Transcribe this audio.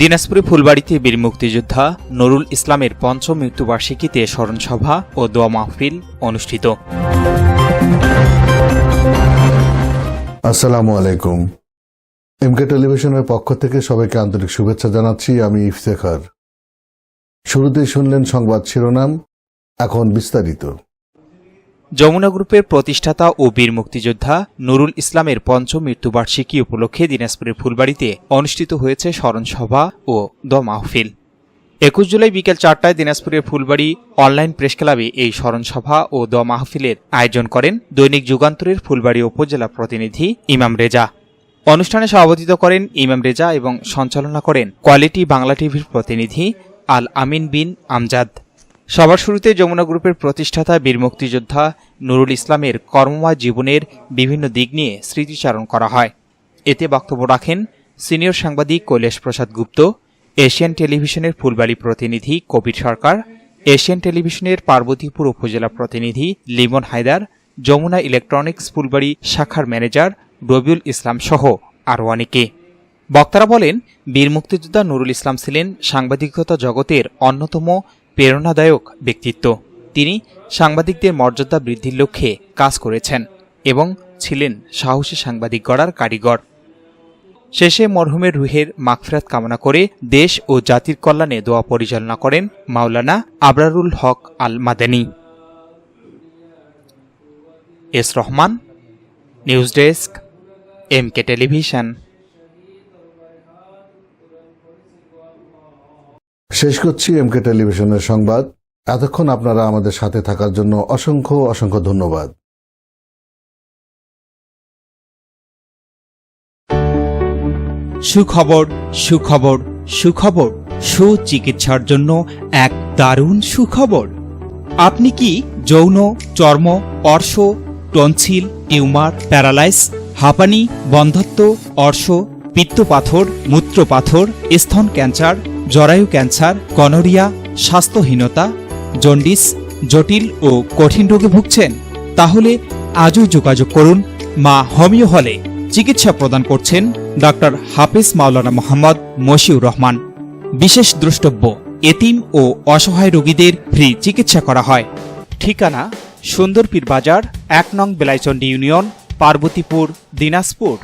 দিনাজপুরে ফুলবাড়িতে বীর মুক্তিযোদ্ধা নুরুল ইসলামের পঞ্চম মৃত্যুবার্ষিকীতে স্মরণসভা ও দোয়া মাহফিল অনুষ্ঠিত। আসসালামু আলাইকুম। এমকে টেলিভিশনের পক্ষ থেকে সবাইকে আন্তরিক শুভেচ্ছা জানাচ্ছি, আমি ইফতেখার। শুরুতেই শুনলেন সংবাদ শিরোনাম, এখন বিস্তারিত। যমুনা গ্রুপের প্রতিষ্ঠাতা ও বীর মুক্তিযোদ্ধা নুরুল ইসলামের পঞ্চম মৃত্যুবার্ষিকী উপলক্ষে দিনাজপুরের ফুলবাড়িতে অনুষ্ঠিত হয়েছে স্মরণসভা ও দোয়া মাহফিল। একুশ জুলাই বিকেল চারটায় দিনাজপুরের ফুলবাড়ি অনলাইন প্রেস ক্লাবে এই স্মরণসভা ও দ মাহফিলের আয়োজন করেন দৈনিক যুগান্তরের ফুলবাড়ি উপজেলা প্রতিনিধি ইমাম রেজা। অনুষ্ঠানে সভাপতিত্ব করেন ইমাম রেজা এবং সঞ্চালনা করেন কোয়ালিটি বাংলা টিভির প্রতিনিধি আল আমিন বিন আমজাদ। সবার শুরুতে যমুনা গ্রুপের প্রতিষ্ঠাতা বীর মুক্তিযোদ্ধা নুরুল ইসলামের কর্মময় জীবনের বিভিন্ন দিক নিয়ে স্মৃতিচারণ করা হয়। এতে বক্তব্য রাখেন সিনিয়র সাংবাদিক কৈলেশ প্রসাদ গুপ্ত, এশিয়ান টেলিভিশনের ফুলবাড়ি প্রতিনিধি কবির সরকার, এশিয়ান টেলিভিশনের পার্বতীপুর উপজেলা প্রতিনিধি লিমন হায়দার, যমুনা ইলেকট্রনিক্স ফুলবাড়ি শাখার ম্যানেজার রবিউল ইসলাম সহ আরও অনেকে। বক্তারা বলেন, বীর মুক্তিযোদ্ধা নুরুল ইসলাম ছিলেন সাংবাদিকতা জগতের অন্যতম প্রেরণাদায়ক ব্যক্তিত্ব। তিনি সাংবাদিকদের মর্যাদা বৃদ্ধির লক্ষ্যে কাজ করেছেন এবং ছিলেন সাহসী সাংবাদিক গড়ার কারিগর। শেষে মরহুমের রুহের মাগফিরাত কামনা করে দেশ ও জাতির কল্যাণে দোয়া পরিচালনা করেন Maulana Abrarul Haque Al Madani S Rahman, news desk, M K television. শেষ করছি এমকে টেলিভিশনের সংবাদ। এতক্ষণ আপনারা আমাদের সাথে থাকার জন্য অসংখ্য অসংখ্য ধন্যবাদ। সুখবর সুখবর সুখবর, সুচিকিৎসার জন্য এক দারুণ সুখবর। আপনি কি যৌন, চর্ম, অর্শ, টনসিল, টিউমার, প্যারালাইস, হাঁপানি, বন্ধত্ব, অর্শ, পিত্তপাথর, মূত্রপাথর, স্তন ক্যান্সার, জরায়ু ক্যান্সার গনোরিয়া স্বাস্থ্যহীনতা জন্ডিস, জটিল ও কঠিন রোগে ভুগছেন, তাহলে আজই যোগাযোগ করুন মা হোমিও হলে। চিকিৎসা প্রদান করছেন ডক্টর হাফিজ মাওলানা মোহাম্মদ মশিউর রহমান। বিশেষ দ্রষ্টব্য, এতিম ও অসহায় রোগীদের ফ্রি চিকিৎসা করা হয়। ঠিকানা, সুন্দরপীর বাজার, এক নং বেলাইচন্ডী ইউনিয়ন, পার্বতীপুর, দিনাজপুর।